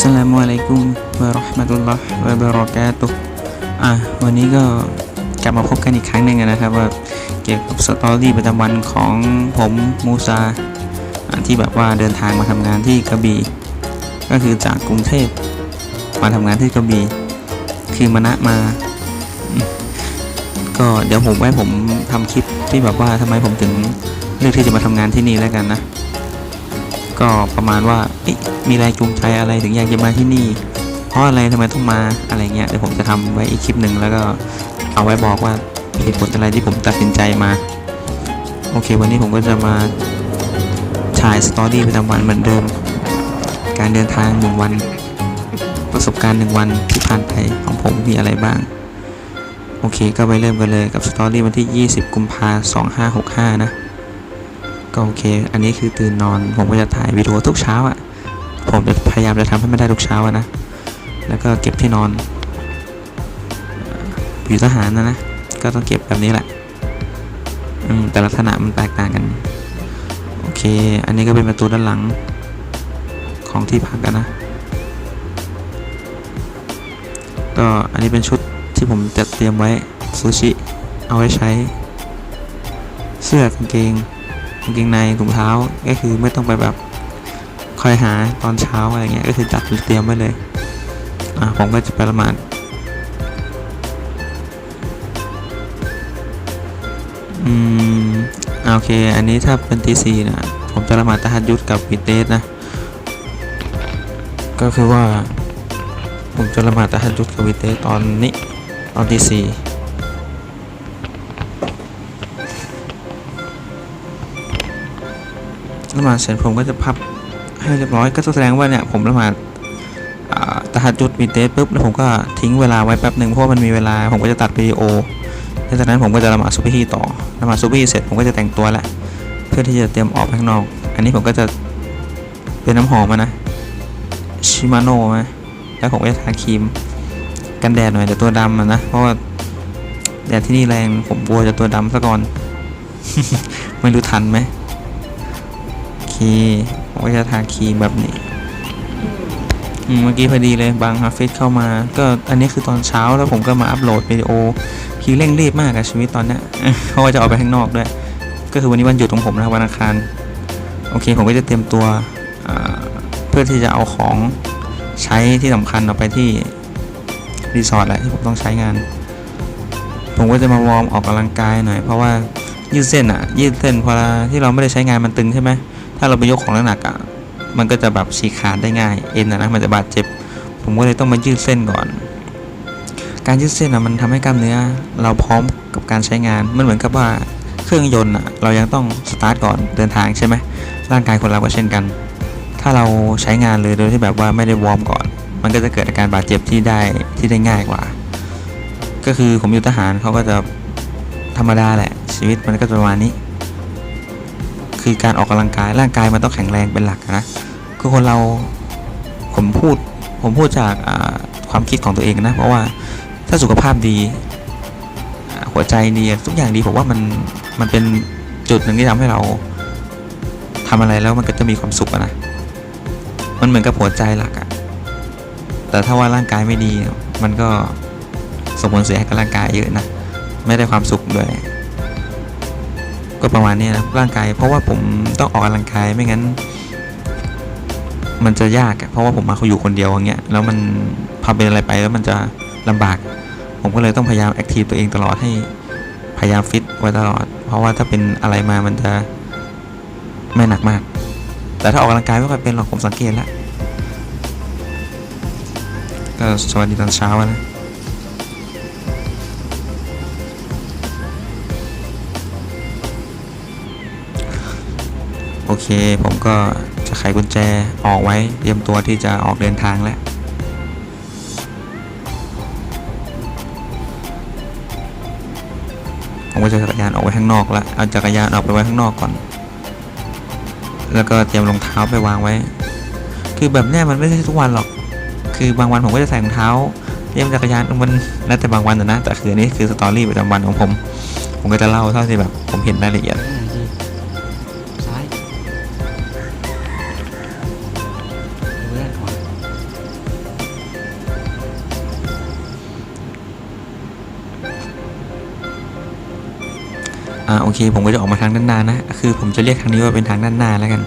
สลามุอะลัยกุมวะราะห์มะตุลลอฮ์วะบะเราะกาตุฮ์อะวันนี้ก็กลับมาพบกันอีกครั้งหนึ่งนะครับว่าเกี่ยวกับสตอรี่ประจำวันของผมมูซาที่แบบว่าเดินทางมาทำงานที่กระบี่ก็คือจากกรุงเทพมาทำงานที่กระบี่คือมณะมา ก็เดี๋ยวผมไว้ผมทำคลิปที่แบบว่าทำไมผมถึงเลือกที่จะมาทำงานที่นี่แล้วกันนะ ก็ประมาณว่าเอ๊ะมีแรงจูงใจอะไรถึงอยากจะมาที่นี่ เพราะอะไรทำไมต้องมาอะไรเงี้ยเดี๋ยวผมจะทำไว้อีกคลิปหนึ่งแล้วก็เอาไว้บอกว่าเหตุผลอะไรที่ผมตัดสินใจมา โอเค วันนี้ผมก็จะมาถ่ายสตอรี่ประจำวันเหมือนเดิม การเดินทางหนึ่งวัน ประสบการณ์หนึ่งวันที่ผ่านไปของผมมีอะไรบ้าง โอเคก็ไปเริ่มกันเลยกับสตอรี่วันที่ 20 กุมภาพันธ์ 2565 นะ ก็โอเค อันนี้คือตื่นนอนผมก็จะถ่ายวิดีโอทุกเช้าอะ่ะ ผมจะพยายามจะทำให้ไม่ได้ทุกเช้าอะนะ แล้วก็เก็บที่นอนอยู่ทหารนะนะ ก็ต้องเก็บแบบนี้แหละ อืม แต่ลักษณะมันแตกต่างกัน โอเค อันนี้ก็เป็นประตูด้านหลังของที่พักกันนะ ก็อันนี้เป็นชุดที่ผมจัดเตรียมไว้ซูชิ เอาไว้ใช้ เสื้อกางเกง กางเกงในถุงเท้าก็คือไม่ต้องไปแบบคอยหาตอนเช้าอะไรเงี้ยก็คือจัดเตรียมไว้เลยอะผมก็จะไปละหมาดอืมโอเค อันนี้ถ้าเป็นทีซีนะผมจะละหมาดตะฮัดยุดกับวิเตสนะ ก็คือว่า ผมจะละหมาดตะฮัดยุดกับวิเตสตอนนี้ตอนทีสี่ ละหมาดเสร็จผมก็จะพับให้เรียบร้อยก็แสดงว่าเนี่ยผมละหมาดอ่าตะฮัดจุดมีเตสปุ๊บแล้วผมก็ทิ้งเวลาไว้แป๊บหนึ่งเพราะมันมีเวลาผมก็จะตัดวิดีโอแล้วจากนั้นผมก็จะละหมาดซุบฮีต่อละหมาดซุบฮีเสร็จผมก็จะแต่งตัวละเพื่อที่จะเตรียมออกข้างนอก อันนี้ผมก็จะเป็นน้ำหอมนะชิมาโน่นะแล้วผมก็จะทาครีมกันแดดหน่อยแต่ตัวดำนะเพราะว่าแดดที่นี่แรงผมกลัวจะตัวดำซะก่อน ไม่รู้ทันไหม โอเคผมก็จะทาครีมแบบนี้อืมเมื่อกี้พอดีเลยบางฮาฟิตเข้ามา ก็อันนี้คือตอนเช้าแล้วผมก็มาอัปโหลดวิดีโอคือเร่งรีบมากกับชีวิตตอนเนี้ยเพราะว่าจะออกไปข้างนอกด้วย ก็คือวันนี้วันหยุดของผมนะครับวันอังคารโอเคผมก็จะเตรียมตัวอ่าเพื่อที่จะเอาของใช้ที่สำคัญออกไปที่รีสอร์ทแหละที่ผมต้องใช้งาน ผมก็จะมาวอร์มออกกำลังกายหน่อยเพราะว่ายืดเส้นอะยืดเส้นพอที่เราไม่ได้ใช้งานมันตึงใช่ไหม ถ้าเราไปยกของหนักๆอะมันก็จะแบบฉีกขาดได้ง่ายเอ็นอะนะมันจะบาดเจ็บ ผมก็เลยต้องมายืดเส้นก่อน การยืดเส้นอะมันทำให้กล้ามเนื้อ เราพร้อมกับการใช้งานมันเหมือนกับว่าเครื่องยนต์อะเรายังต้องสตาร์ทก่อนเดินทางใช่ไหมร่างกายคนเราก็เช่นกัน ถ้าเราใช้งานเลยโดยที่แบบว่าไม่ได้วอร์มก่อน มันก็จะเกิดอาการบาดเจ็บที่ได้ที่ได้ง่ายกว่า ก็คือผมอยู่ทหารเขาก็จะธรรมดาแหละชีวิตมันก็จะประมาณนี้ คือการออกกำลังกายร่างกายมันต้องแข็งแรงเป็นหลักนะคือคนเราผมพูดผมพูดจากความคิดของตัวเองนะ เพราะว่าถ้าสุขภาพดี หัวใจดีทุกอย่างดีผมว่ามันมันเป็นจุดหนึ่งที่ทำให้เราทำอะไรแล้วมันก็จะมีความสุขนะมันเหมือนกับหัวใจหลักอะแต่ถ้าว่าร่างกายไม่ดีมันก็ส่งผลเสียให้กับร่างกายเยอะนะไม่ได้ความสุขด้วย ก็ประมาณนี้นะร่างกาย เพราะว่าผมต้องออกกำลังกายไม่งั้น มันจะยากอะเพราะว่าผมมาเขาอยู่คนเดียวอย่างเงี้ยแล้วมันพอเป็นอะไรไปแล้วมันจะลำบาก ผมก็เลยต้องพยายามแอคทีฟตัวเองตลอดให้พยายามฟิตไว้ตลอด เพราะว่าถ้าเป็นอะไรมามันจะไม่หนักมาก แต่ถ้าออกกำลังกายไม่ค่อยเป็นหรอกผมสังเกตแล้วก็สวัสดีตอนเช้านะ โอเค ผมก็จะไขกุญแจออกไว้เตรียมตัวที่จะออกเดินทางแล้วผมก็จะจักรยานออกไว้ข้างนอกแล้วเอาจักรยานออกไปไว้ข้างนอกก่อน แล้วก็เตรียมรองเท้าไปวางไว้ คือแบบเนี้ยมันไม่ใช่ทุกวันหรอก คือบางวันผมก็จะใส่รองเท้าเตรียมจักรยานมันแล้วแต่บางวันนะนะแต่คืออันนี้คือสตอรี่ประจำวันของผม ผมก็จะเล่าเท่าที่แบบผมเห็นรายละเอียดาโอเค ผมก็จะออกมาทางด้านหน้านะ คือผมจะเรียกทางนี้ว่าเป็นทางด้านหน้าแล้วกัน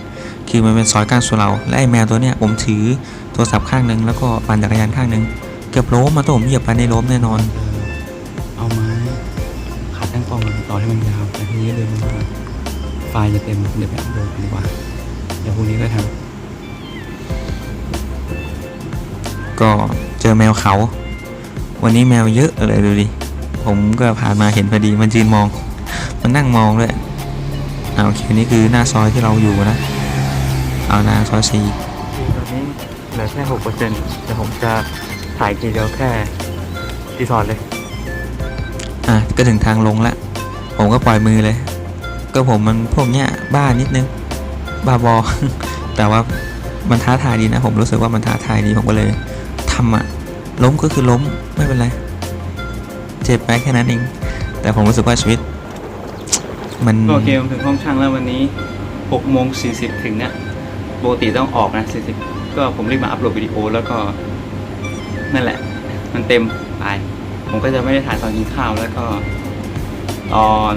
คือมันเป็นซอยก้านสุเหราและไอ้แมวตัวเนี้ยผมถือโทรศัพท์ข้างหนึ่งแล้วก็ปั่นจักรยานข้างหนึ่งเกือบล้มมาตัวผมเหยียบไปในล้มแน่นอน เอาไม้ขาตั้งกล้องมาต่อให้มันยาวแต่ทีนี้เลยมันว่าไฟล์จะเต็มเดี๋ยวไปอัพโหลดดีกว่าเดี๋ยวพรุ่งนี้ก็ทก็เจอแมวเขา วันนี้แมวเยอะเลยดูดิผมก็ผ่านมาเห็นพอดีมันยืนมอง มันนั่งมองด้วยอ่าโอเคนี่คือหน้าซอยที่เราอยู่นะ เอาหน้าซอยสี่ตอนนี้เหลือแค่หกเปอร์เซ็นต์แต่ผมจะถ่ายทีเดียวแค่รีสอร์ทเลย อะก็ถึงทางลงละ ผมก็ปล่อยมือเลย ก็ผมมันพวกเนี้ยบ้านิดนึง บ้าบอ แต่ว่ามันท้าทายดีนะ ผมรู้สึกว่ามันท้าทายดีผมก็เลยทำอะล้มก็คือล้มไม่เป็นไร เจ็บไปแค่นั้นเอง แต่ผมรู้สึกว่าชีวิต มันโอเคผมถึงห้องช่างแล้ววันนี้6โมง40 ถึงเนี่ยปกติต้องออกนะ 40 ก็ผมรีบมาอัพโหลดวิดีโอแล้วก็ นั่นแหละ มันเต็มไปผมก็จะไม่ได้ถ่ายตอนกินข้าวแล้วก็ ตอน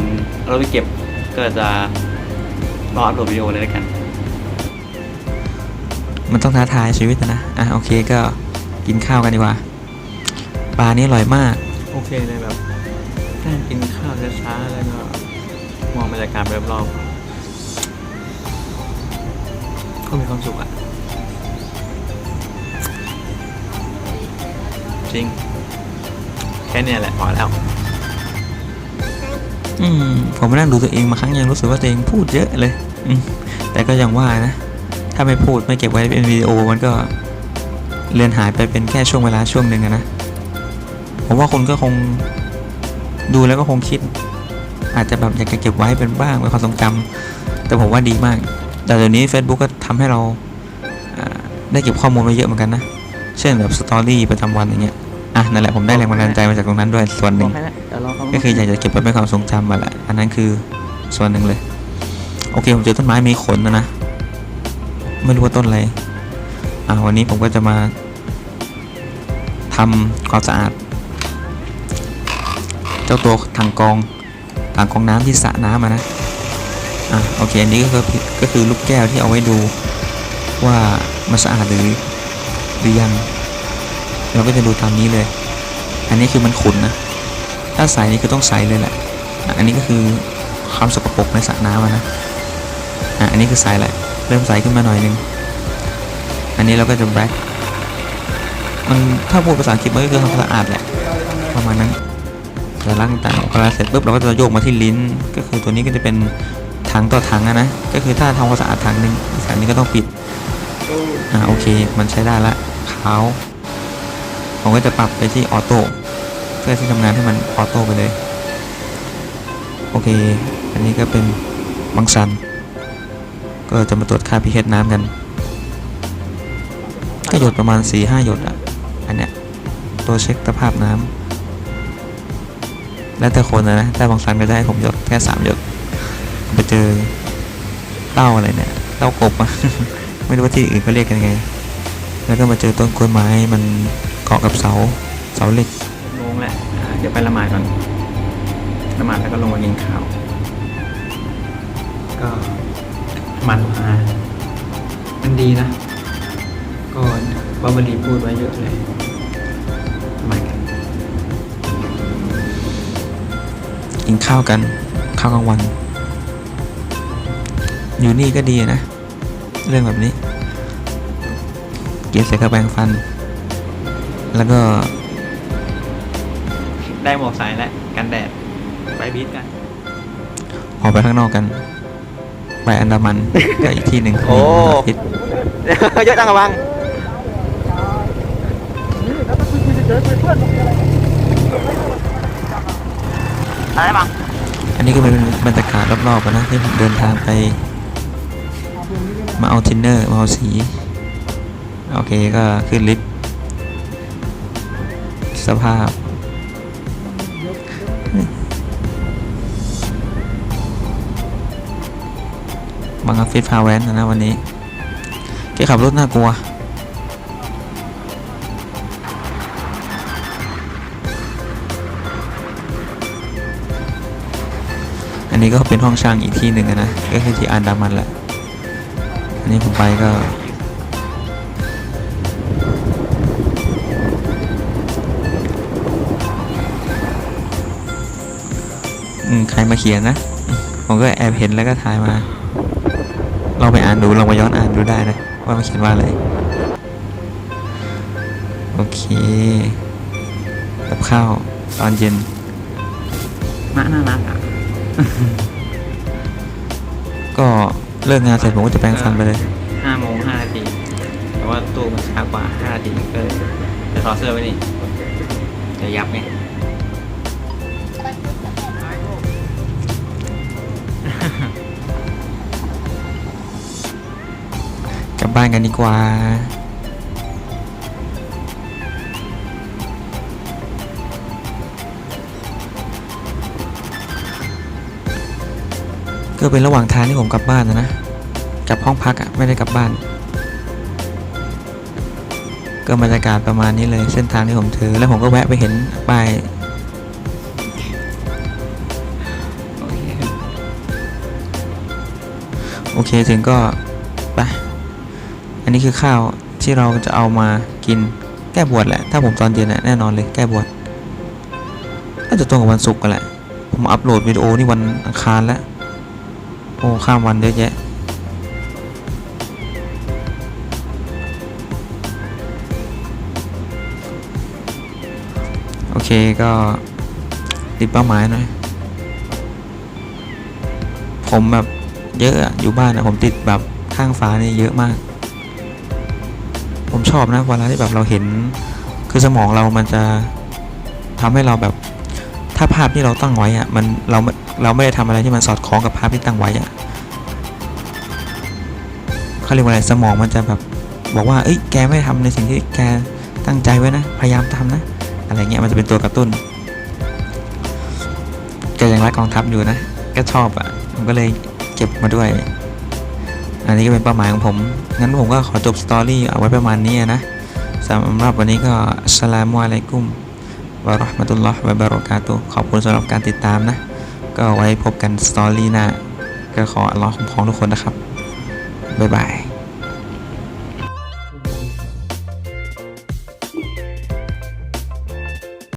เราไปเก็บก็จะรออัพโหลดวิดีโอเลยแล้วกัน มันต้องท้าทายชีวิตนะ อะโอเคก็กินข้าวกันดีกว่า ปลานี่อร่อยมาก โอเคเลยแบบนั่งกินข้าวช้าๆแล้วก็ มองบรรยากาศรอบๆก็มีความสุขอะจริง แค่เนี้ยแหละพอแล้ว อืมผมมานั่งดูตัวเองมาครั้งยังรู้สึกว่าตัวเองพูดเยอะเลยอืมแต่ก็ยังว่านะ ถ้าไม่พูดไม่เก็บไว้เป็นวิดีโอมันก็เลือนหายไปเป็นแค่ช่วงเวลาช่วงหนึ่งนะ ผมว่าคนก็คงดูแล้วก็คงคิด อาจจะแบบอยากจะเก็บไว้เป็นบ้างเป็นความทรงจำแต่ผมว่าดีมาก แต่เดี๋ยวนี้ Facebook ก็ทำให้เราอ่าได้เก็บข้อมูลไว้เยอะเหมือนกันนะ เช่นแบบสตอรี่ประจำวันอย่างเงี้ยอะนั่นแหละผมได้แรงบันดาลใจมาจากตรงนั้นด้วยส่วนหนึ่งก็คืออยากจะเก็บไว้เป็นความทรงจำมาแหละอันนั้นคือส่วนหนึ่งเลย โอเคผมเจอต้นไม้มีขนนะนะไม่รู้ว่าต้นอะไรอ่าวันนี้ผมก็จะมาทำความสะอาด เจ้าตัวถังกรอง ถังกองน้ำที่สระน้ำอะนะอะโอเคอันนี้ก็คือก็คือลูกแก้วที่เอาไว้ดูว่ามันสะอาดหรือหรือยัง เราก็จะดูตามนี้เลย อันนี้คือมันขุนนะ ถ้าใสนี่คือต้องใสเลยแหละ อันนี้ก็คือความสกปรกในสระน้ำนะอะอันนี้คือใสแหละเริ่มใสขึ้นมาหน่อยนึง อันนี้เราก็จะแบล็คมันถ้าพูดภาษาอังกฤษมันก็คือความสะอาดแหละประมาณนั้น จะล้างต่างพอเราเสร็จปุ๊บเราก็จะโยกมาที่ลิ้น ก็คือตัวนี้ก็จะเป็นถังต่อถังอะนะ ก็คือถ้าทำความสะอาดถังหนึ่งอีกถังนี้ก็ต้องปิด อ่าโอเค มันใช้ได้ละขาวผมก็จะปรับไปที่ออโต้เพื่อที่ทำงานให้มันออโต้ไปเลย โอเค อันนี้ก็เป็นบังซัน ก็จะมาตรวจค่า pH น้ำกัน ก็หยดประมาณ4-5หยดอะ อันเนี้ยตัวเช็คสภาพน้ำ แล้วแต่คนนะนะถ้าบางซันก็ได้ผมยดแค่3หยดไปเจอเต้าอะไรเนี่ยเต้ากบอะไม่รู้ว่าที่อื่นเขาเรียกกันยังไง แล้วก็มาเจอต้นกล้วยไม้มันเกาะกับเสาเสาเหล็กลงแหละเดี๋ยวไปละหมาดก่อนละหมาดแล้วก็ลงมากินข้าวก็มันมามันดีนะก็บาบารีพูดไว้เยอะเลยมกัน กินข้าวกัน ข้าวกลางวัน อยู่นี่ก็ดีนะ เรื่องแบบนี้ กินเสร็จก็แปรงฟัน แล้วก็ ได้หมวกสายแล้วกันแดด ไปบีทกัน ออกไปข้างนอกกัน ไปอันดามัน ก็อีกที่หนึ่งโอ้อาทิตย์เยอะจังระวัง อะไรบ้างอันนี้ก็เป็นบรรยากาศรอบๆอะนะที่ผมเดินทางไป มาเอาทินเนอร์มาเอาสี โอเคก็ขึ้นลิฟต์สภาพบางอาฟิศพาแวนนะวันนี้แกขับรถน่ากลัว นี้ก็เป็นห้องช่างอีกที่หนึ่งนะ ก็คือที่อันดามันแหละ อันนี้ผมไปก็ อืม ใครมาเขียนนะ ผมก็แอบเห็นแล้วก็ถ่ายมา ลองไปอ่านดู ลองไปย้อนอ่านดูได้นะ ว่ามาเขียนว่าอะไร โอเคกับข้าวตอนเย็นมะน่ารักอะ ก็เลิกงานเสร็จผมก็จะแปรงฟันไปเลย ห้าโมงห้านาทีแต่ว่าตู้มันช้ากว่าห้านาทีก็เลยจะถอดเสื้อไว้นี่จะยับไง กลับบ้านกันดีกว่า ก็เป็นระหว่างทางที่ผมกลับบ้านนะนะกลับห้องพักอะไม่ได้กลับบ้าน ก็บรรยากาศประมาณนี้เลยเส้นทางที่ผมถือ แล้วผมก็แวะไปเห็นป้ายโอเคโอเคถึงก็ไปอันนี้คือข้าวที่เราจะเอามากินแก้บวชแหละ ถ้าผมตอนเย็นน่ะแน่นอนเลยแก้บวชน่าจะตรงกับวันศุกร์กันแหละ ผมอัปโหลดวิดีโอนี่วันอังคารแล้ว โอ้ ข้ามวันเยอะแยะโอเคก็ติดเป้าหมายหน่อย ผมแบบเยอะอะอยู่บ้านอะผมติดแบบข้างฟ้านี่เยอะมาก ผมชอบนะเวลาที่แบบเราเห็น คือสมองเรามันจะทำให้เราแบบ ถ้าภาพที่เราตั้งไว้อะมันเรา เราไม่ได้ทำอะไรที่มันสอดคล้องกับภาพที่ตั้งไว้อะเขาเรียกว่าอะไรสมองมันจะแบบบอกว่าเอ้ยแกไม่ได้ทำในสิ่งที่แกตั้งใจไว้นะพยายามทำนะ อะไรเงี้ยมันจะเป็นตัวกระตุ้นแกยังรักกองทัพอยู่นะก็ชอบอะผมก็เลยเก็บมาด้วย อันนี้ก็เป็นเป้าหมายของผม งั้นผมก็ขอจบสตอรี่เอาไว้ประมาณนี้นะสำหรับวันนี้ก็สลามุอะลัยกุมวะราะห์มะตุลลอฮ์วะบะเราะกาตุขอบคุณสำหรับการติดตามนะ ก็ไว้พบกันสตอรี่หน้า ก็ขออัลลอฮ์คุ้มครองทุกคนนะครับ บ๊ายบาย